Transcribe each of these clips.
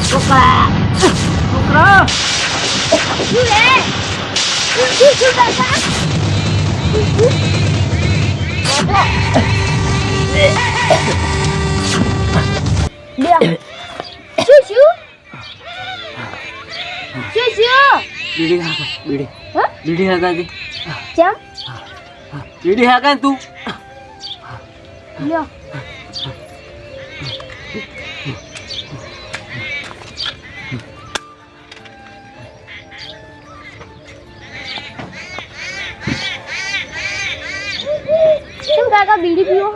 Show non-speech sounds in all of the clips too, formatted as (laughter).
છોકરા છોકરા બીડી બીડી હા? બીડી હાકા બીડી હાકા તું? લ્યો. કેમ કાકા બીડી પીવો?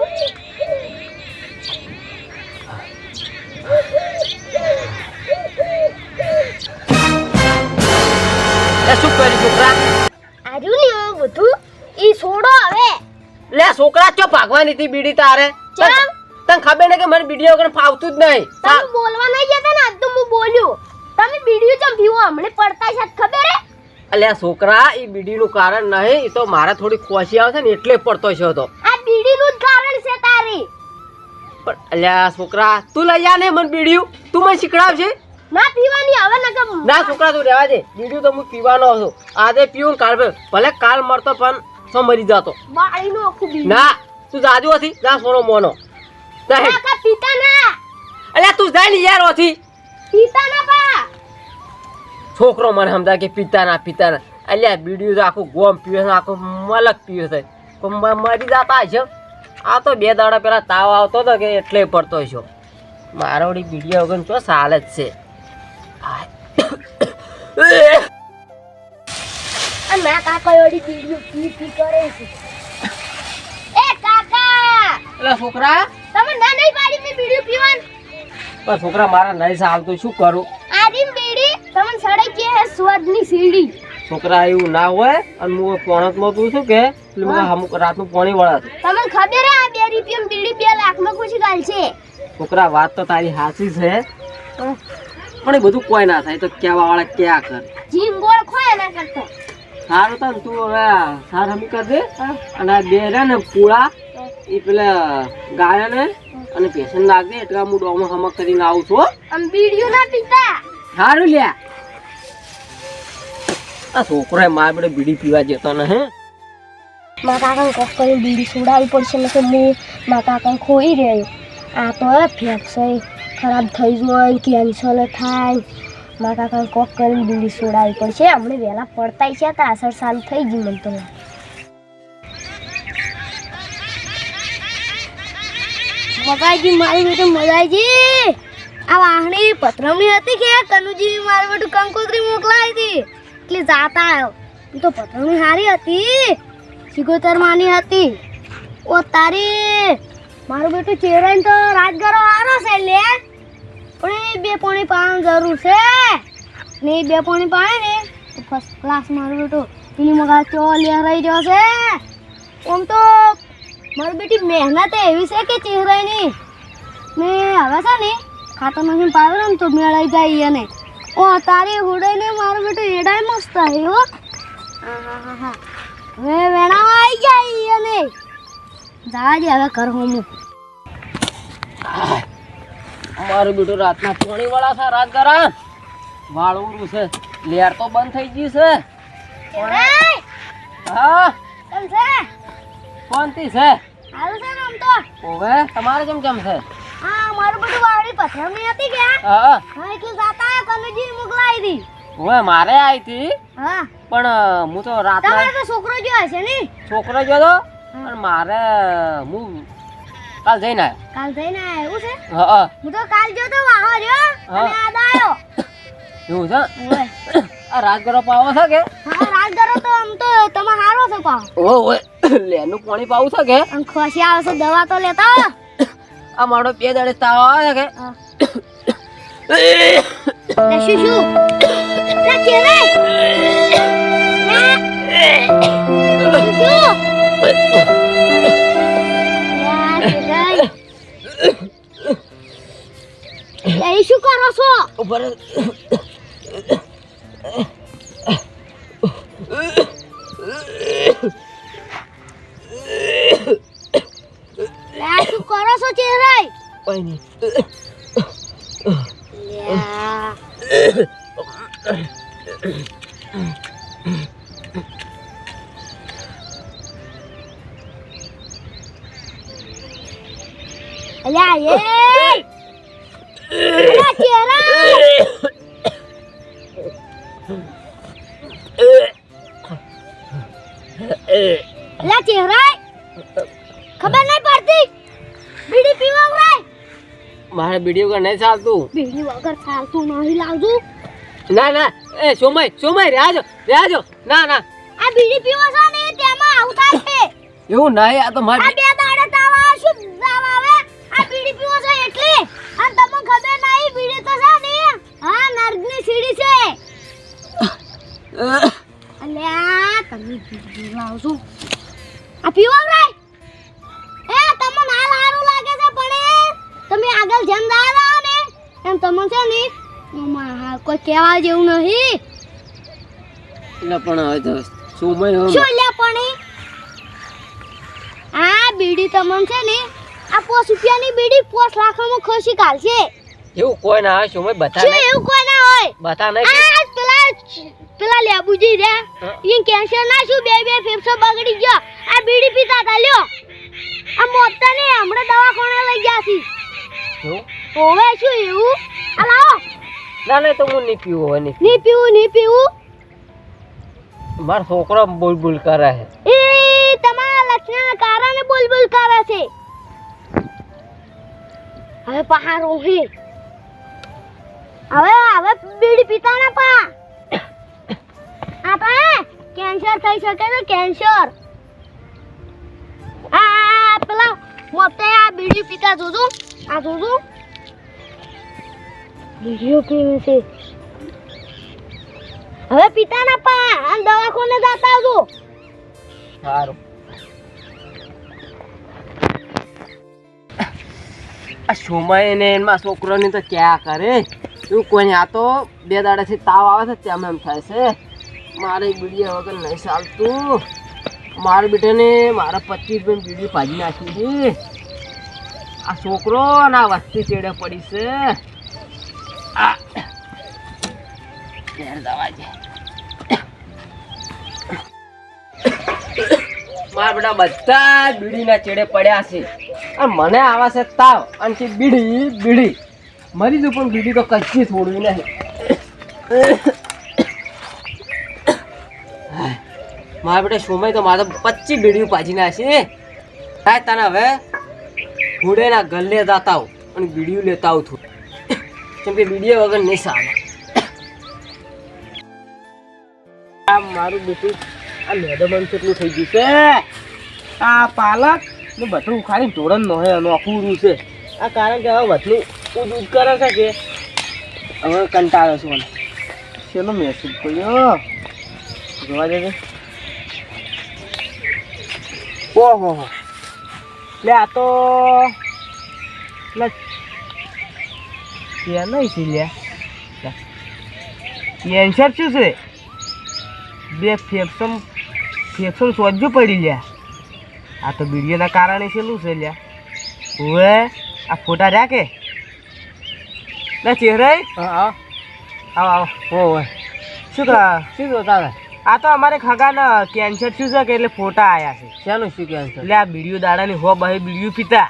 શું કરી છોકરા? આજુ ને બધું. એ છોડો હવે. લે છોકરા ચો ભાગવાની હતી બીડી તારે? તને ખબર ને કે મને બીડી વગર ફાવતું જ નહીં. તમે બોલવા નહીં જતા ને આજ તો હું બોલ્યું. તમે બીડીઓ ચમ પીવો હમણે પડતા છે ખબર હે? અલ્યા છોકરા એ બીડીનું કારણ નહીં એ તો મારે થોડી ખોશી આવે છે ને એટલે પડતો છે તો. આ બીડીનું જ કારણ છે તારી. પણ અલ્યા છોકરા તું લઈ જા ને મને બીડીયું તું મને શીખડાવશે ના પીવાની હવે નકર ના છોકરા તું રહેવા દે. બીડીયું તો હું પીવાનો છું. આજે પીવું ને કાલ ભલે કાલ મરતો પણ સો મરી જતો. બાળીનું આખું બીડી ના તું જાજુ હતી જા સોનો મોનો. કાકા પીતા ના અલ્યા તું જાય ને યાર ઓથી. પિતા ના પા. છોકરો મને સમજાય કે પિતા ના પિતા ના અલ્યા બીડીઓ તો આખું ગોમ પીવે છે આખું મલક પીવે છે. મરી જતા છે આ તો બે દાડા પેલા તાવ આવતો હતો કે એટલે પડતો છો મારોડી બીડીયા વગર તો સાલ જ છે. (coughs) આ કાકા ઓડી બીડીઓ પી પી કરે છે. એ કાકા! એટલે છોકરા! તમે ના નહીં પાડી મેં બીડીઓ પીવાન? પણ છોકરા મારા નહીં આવતું શું કરું? આદિમ બીડી તમને સડે કે હે સ્વાદની સીડી છોકરા એવું ના હોય અને હું પોણકમાં તું છું કે એટલે મને રાતનું પાણી વળત. તમને ખબર હે આ બે રૂપિયા બીડી બે લાખમાં ખુશી ગાલ છે? છોકરા વાત તો તારી હાસી છે પણ એ બધું કોઈ ના થાય તો કેવા વાળા ક્યાં કરે? જીમ ખોય ના કરતો. સારું તો તું હવે સાર હમી કર દે. અને આ બે ને પૂળા એ પેલા ગાયા ને અને પેશન લાગે એટલે હું ડોમાં હમક કરીને આવું છું. બીડીઓ ના પીતા? સારું લ્યા. આ છોકરો એ માર બેડે બીડી પીવા જતો ને હે. મારા કાકાને કોક કરીને બીડી સુડાવી પડશે ને કે હું મારા કાકાને ખોઈ રહ્યો. આ તો હવે ખરાબ થઈ જાય કેન્સર થાય. મારા કાકા કોક કરીને બીડી સુડાવી પડશે. હમણાં વહેલા પડતા છે, તો અસર સારું થઈ ગયું મને તો લાગે. મગાઈજી મારી બેટે મગાઈજી આ વાહણી પથરમણી હતી કે કનુજી મારી બેટું કંકોત્રી મોકલાવી હતી? એટલે જાતા આવ્યો તો પથરમણી સારી હતી. સિગોતર માની હતી. ઓ તારી, મારું બેટું ચેરાઈને તો રાજગરો હારો છે, લે. પણ એ બે પાણી પાવાની જરૂર છે. ને એ બે પાણી પાણી ને ફર્સ્ટ ક્લાસ મારું બેટું એની મગા ચો લે રહી રહ્યો છે. આમ તો મારી બેટી મહેનત એવી છે કે ચહેરાની ને હવે છે ને ખાતર નાખીને પાવે ને તો મેળાઈ જાય એને. ઓ, તારી હુડાઈને મારું બેટું એડાય મસ્ત હે હા. હા હવે વેણા આવી જાય અને જાજે હવે ઘર હું મારું બેટું રાતના ચોણી વાળા છે રાત કરા વાળું છે. લેર તો બંધ થઈ ગઈ છે. હા? શાંતિ છે? હારું છે આમ તો. ઓવે તમારે કેમ કેમ છે? હા મારું બધું વાવડી પથરમણી હતી કે? હા. હા એટલે જાતા કનુજી મોકલાવી દી ઓવે મારે આવી હતી? હા. પણ હું તો રાતના તમારે તો છોકરો જો હશે ને? છોકરો ગયો તો? પણ મારે હું કાલ જઈને આવ્યો કાલ જઈને આવ્યો એવું છે? હા હા. હું તો કાલ જો તો વાહો રહ્યો અને હા. યાદ આવ્યો એવું છે? (coughs) આ રાજગરો પાવો છે કે? હા રાજગરો તો આમ તો તમે હારો છો પાવ ઓ ઓય. (coughs) લેનું પાણી પાવું છે કે? આમ ખોસી આવશે દવા તો લેતા આવો. (coughs) આ મારો બે દાડે તાવ આવે છે કે? શું શું? લે શું? એ શું કરો છો? ઉપર શું કરો છો ચેલે કોઈ નહીં. લ્યા. અલ્યા એ! અલ્યા ચેરા ખબર નહીં પડતી બીડી પીવા વરાય મારે વીડિયો કર નહીં ચાલતું. બીડી વગર ચાલતું નહીં લાવજો ના ના એ સોમય સોમય રાજો રાજો ના ના. આ બીડી પીવો છો ને તેમાં આવું થાય છે. એવું નહીં આ તો મારે સીડી છે. અલ્યા તમે બીડી લાવજો આ પીવો રે એ તમને હાલ હારું લાગે છે પણ તમે આગળ જેમ દાદા ને એમ તમને છે ને મમ્મા કોઈ કહેવા જેવું નહીં. એટલે પણ હવે તો સોમય હવે શું લે પણ આ બીડી તમને છે ને આ પોસ રૂપિયાની બીડી પોસ લાખમાં ખોસી કાઢશે. એવું કોઈ ના હોય સુમય બધા નહીં એવું કોઈ ના હોય. બતા નહીં આ પેલા પેલા લેબુજી રે ઈન કેન્સર ના શું બે બે ફેફસો બગડી ગયો. આ બીડી પીતા તા લ્યો. આ મોતા ને હમણાં દવાખાને લઈ ગયા છી. ઓવે શું એવું? આ લાવો. ના ના તો હું નહીં પીવું હોય નહીં પીવું નહીં પીવું? મારો છોકરો બોલ બોલ કરે છે. એ તમારા લક્ષણના કારણે બોલ બોલ કરે છે. હવે પહાડો હે હવે હવે બીડી પીતા ના પા. આપણે કેન્સર થઈ શકે છે કેન્સર આ પેલા મોતે આ બીડી પીતા જોજો. આ જોજો. બીડીઓ પીવે છે? હવે પીતા ના પા આમ દવાખાને જતા આવજો. સારું. આ સોમાય ને એમાં છોકરોની તો ક્યાં કરે? એવું કોઈ આ તો બે દાડાથી તાવ આવે છે તેમ એમ થાય છે. મારે બીડીયા વગર નહીં ચાલતું. મારા બેટાને મારા પચીસ રૂપિયા બીડી ભાજી નાખી છે. આ છોકરો ના વસ્તી ચેડે પડી છે. આ. મારા બેટા બધા બીડીના ચેડે પડ્યા છે. અને મને આવા છે તાવ. અને બીડી બીડી. મરી જુ પણ બીડી તો કચ્છી છોડવી નહીં. મારા બેટા સોમય તો મારે પચીસ બીડીઓ પાછી નાખી સાહેબ તને હવે ઘોડેના ગલ્લે જતા આવું અને બીડીઓ લેતા આવું છું કેમ કે બીડીઓ વગર નહીં સારા આ મારું બેટું આ મેદમન કેટલું થઈ ગયું છે. આ પાલક ને બધું ઉખાડીને ધોરણ નો હે નોખું છે. આ કારણ કે હવે બધું ઉદ ઉદ કરે છે કે? હવે કંટાળો છું મને. શેનો મેસેજ પડ્યો જોવા જજે ઓહો હો લે આ તો લે. ત્યાં નહીં છે લે. કેન્સર શું છે? બે ફેફસમ ફેફસમ સોજ્યું પડી લ્યા આ તો બીડીઓના કારણે છેલ્લું છે લ્યા હવે આ ફોટા રહ્યા કે ના ચહેરા આવો. આવો ઓવે શું કા શું જોતા આ તો અમારે ખગાને કેન્સર થયું છે કે એટલે ફોટા આવ્યા છે. શાનું શું કેન્સર? એટલે આ બીડીઓ દાડાની હો બહે બીડીઓ પીતા.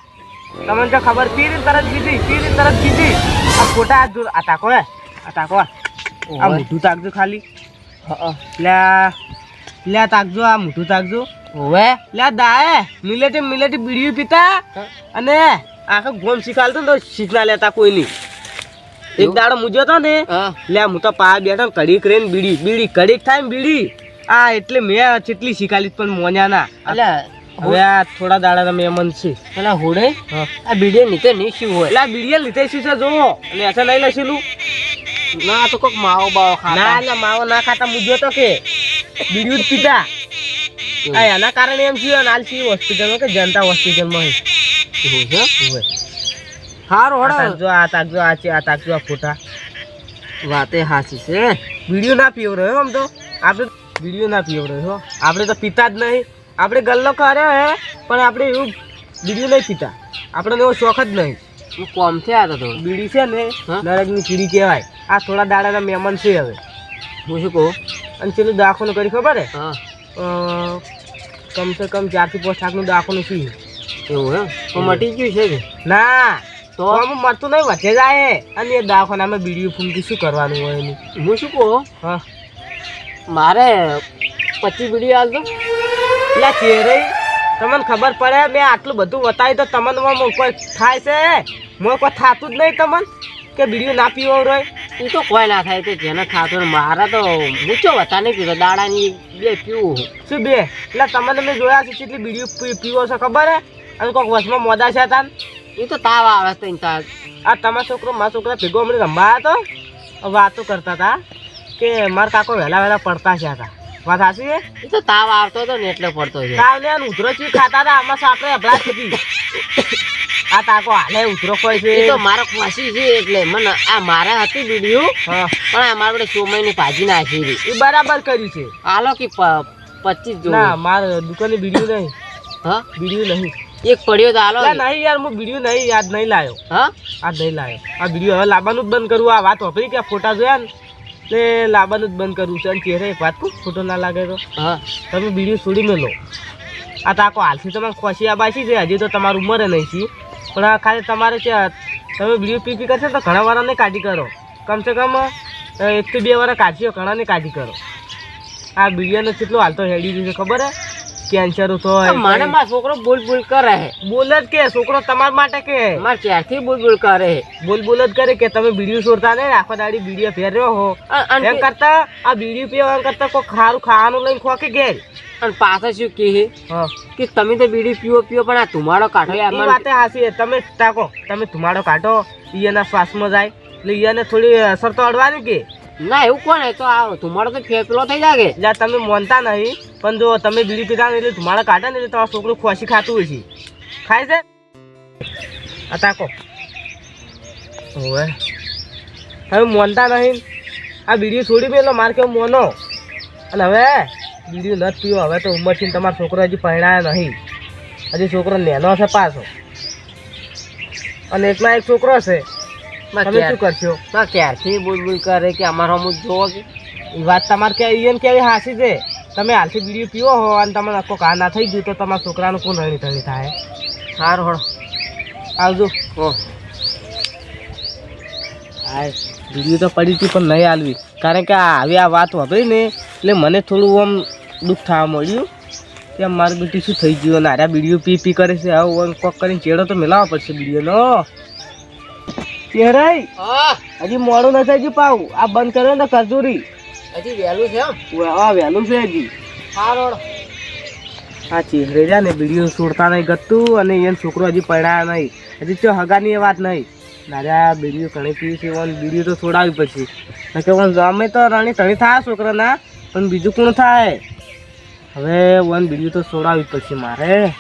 તમને તો ખબર પી ને તરત પીધી પી ને તરત પીધી આ ફોટા આ જો આ તાકો હે આ તાકો આ મોઢું તાકજો ખાલી. લે લે તાકજો આ મોઢું તાકજો. હોવે લે દાએ મિલેટી મિલેટી બીડીઓ પીતા. અને આખો ગોમ શીખાલતો તો શીખના લેતા કોઈ નહીં એક દાડો મુજો તો ને. લે હું તો પા બેઠો કડીક રે ને બીડી બીડી કડીક થાય ને બીડી. આ એટલે મેં ચેટલી શીખાલી પણ મોન્યા ના હવે આ થોડા દાડા મહેમાન છે. એટલે હોડે? આ બીડીએ નીચે નહીં શું હોય? એટલે આ બીડીએ લીધે શું છે જોવો અને એસે નહીં લઈશું ના તો કોક માવો બાવો ખાતા. ના એટલે માવો ના ખાતા મુજો તો કે. બીડીયું જ પીતા એના કારણે એમ થયું હાલ છે હોસ્પિટલમાં કે જનતા હોસ્પિટલમાં હોય. હારો હડો જો આ તાકજો આ છે આ તાકજો આ ફોટા વાતે હાસી છે વીડિયો ના પીવ રહ્યો આમ તો. આપણે વીડિયો ના પીવ રહ્યો આપણે તો પીતા જ નહીં. આપણે ગલ્લો કર્યો હે પણ આપણે એવું વીડિયો નહીં પીતા. આપણે એવો શોખ જ નહીં. હું છે આ તો થોડો બીડી છે ને? નરકની કીડી કહેવાય. આ થોડા દાડાના મહેમાન છે હવે. હું શું કહું? અને પેલું દાખવાનું કરી ખબર હે? હા. કમસે કમ ચારથી પાંચ લાખનું દાખવાનું શું એવું હે તો મટી ગયું છે ના. તો આમ મરતું નહીં વધે જાય અને એ દવાખાનામાં બીડીયું ફૂંકી શું કરવાનું હોય એનું? હું શું કહું? હા. મારે પચીસ બીડી હાલ દો. એટલે ચેરે. તમને ખબર પડે મેં આટલું બધું બતાવ્યું તો તમને કોઈ થાય છે. મો કોઈ થતું જ નહીં તમને કે બીડીયું ના પીવો રોય એ તો કોઈ ના થાય તો જેને થતું મારા તો મૂચો વતા નહીં પીતો દાડાની બે પીવું શું બે? એટલે તમને મેં જોયા છે કેટલી બીડીયું પીવો છો ખબર હે? અને કોઈક વચમાં મોદા છે તાન. એ તો તાવ આવે ને તાવ આ તમારો છોકરો મારા છોકરા ભેગો અમને રમવા હતો વાતો કરતા હતા કે મારા કાકો વહેલા વહેલા પડતા છે હતા વાત સાચી એ તો તાવ આવતો હતો ને એટલે પડતો છે. તાવ ને ઉધરો ચી ખાતા હતા આમાં સાપડે અભડા થતી આ તાકો હાલે ઉધરો કોઈ છે. એ તો મારો ખુશી છે એટલે મને આ મારે હતી બીડીયું હા. પણ આ મારે સોમયની ભાજી નાખી એ બરાબર કર્યું છે. આલો કે પચીસ ના જોવું મારે દુકાને બીડીયું નહીં. હા? બીડીયું નહીં. એક પડ્યો તો હાલો નહીં યાર હું વીડિયો નહીં યાદ નહીં લાયો. હા? આ નહીં લાયો. આ વીડિયો હવે લાવવાનું જ બંધ કરવું આ વાત વાપરી કે ફોટા જોયા ને? એટલે લાવવાનું જ બંધ કરવું છે. અને ચહેરે એક વાત કહું ફોટો ના લાગે તો? હા. તમે વીડિયો છોડી મેલો આ તાકો હાલથી તમે ખોશી આબાસી છે હજી તો તમારું ઉંમરે નહીં છે. પણ આ ખાલી તમારે છે તમે વીડિયો પી પી કરશે તો ઘણા વારાને કાઢી કરો. કમસે કમ એકથી બે વાર કાઢશો ઘણાને કાઢી કરો. આ વિડીયોનો કેટલો હાલતો હેડી રહ્યું છે ખબર હે? કેન્સર થાય મને માર છોકરો બોલ બોલ કરે હે બોલ જ કે છોકરો તમાર માટે કે. માર ક્યારથી બોલ બોલ કરે હે બોલ બોલ જ કરે કે તમે બીડીયું છોડતા ને આખો દાડી બીડીયો ફેર્યો હો. એમ કરતા આ બીડીયું પીવા કરતા કોઈ ખારું ખાવાનું લઈને ખોકે ઘેર. અને પાછા શું કે હે. કે તમે તો બીડી પીવો પીવો પણ આ ધુમાડો કાઢો યાર એ વાતે હાસી. તમે તાકો તમે ધુમાડો કાઢો ઈયાના શ્વાસમાં જાય. એટલે ઈયાને થોડી અસર તો અડવાની કે? ના, એવું કોણ? તો આ ધુમાડો તો ફેફલો થઈ જાય કે એટલે તમે મોનતા નહીં. પણ જો તમે બીડી નહીં એટલે ધુમાડો કાઢે ને એટલે તમારું છોકરું ખોસી ખાતું હોય છે. ખાય છે? આ તાકો. ઓવે. હવે મોનતા નહીં. આ બીડી છોડી મેલો માર કેવું મોનો. અને હવે બીડી નથી પીવો. હવે તો ઉંમર છે તમારો છોકરો હજી પહેણાયો નહીં. હજી છોકરો નેનો છે પાછો. અને એકલા એક છોકરો છે. તમે શું કરશો? માં ક્યારથી બોલ બોલ કરે કે અમારો અમુક જોવો કે? એ વાત તમારે કે ઈયન કેવી હાસી છે? તમે હાલથી બીડીઓ પીવો હો અને તમને આખો કા ના થઈ ગયું તો તમારા છોકરાનું કોણ રણી ધણી થાય? સારું હળો આવજો. ઓ હા બીડીઓ તો પડી હતી પણ નહીં હાલવી. કારણ કે આ આવી આ વાત વાપરી ને એટલે મને થોડું આમ દુઃખ થવા મળ્યું કે મારું બેટી શું થઈ ગયું અને આર્યા બીડીઓ પી પી કરે છે? આવું કોક કરીને ચેડો તો મેલાવવો પડશે બીડીઓનો. ચેરાઈ હજી મોડું નથી હજી પાવું. આ બંધ કર્યો ને ખજૂરી. હજી વહેલું છે હા આ વહેલું છે હજી. હા ચહેરે જા ને બીડીઓ છોડતા નહીં ગતું અને એને છોકરો હજી પડ્યા નહીં. હજી તો હગાની એ વાત નહીં. દાદા બીડીઓ ઘણી પીવી છે વન બીડીઓ તો છોડાવી પછી. કે વન અમે તો રણી તણી થાય છોકરાના પણ બીજું કોણ થાય? હવે વન બીડીઓ તો છોડાવી પછી મારે.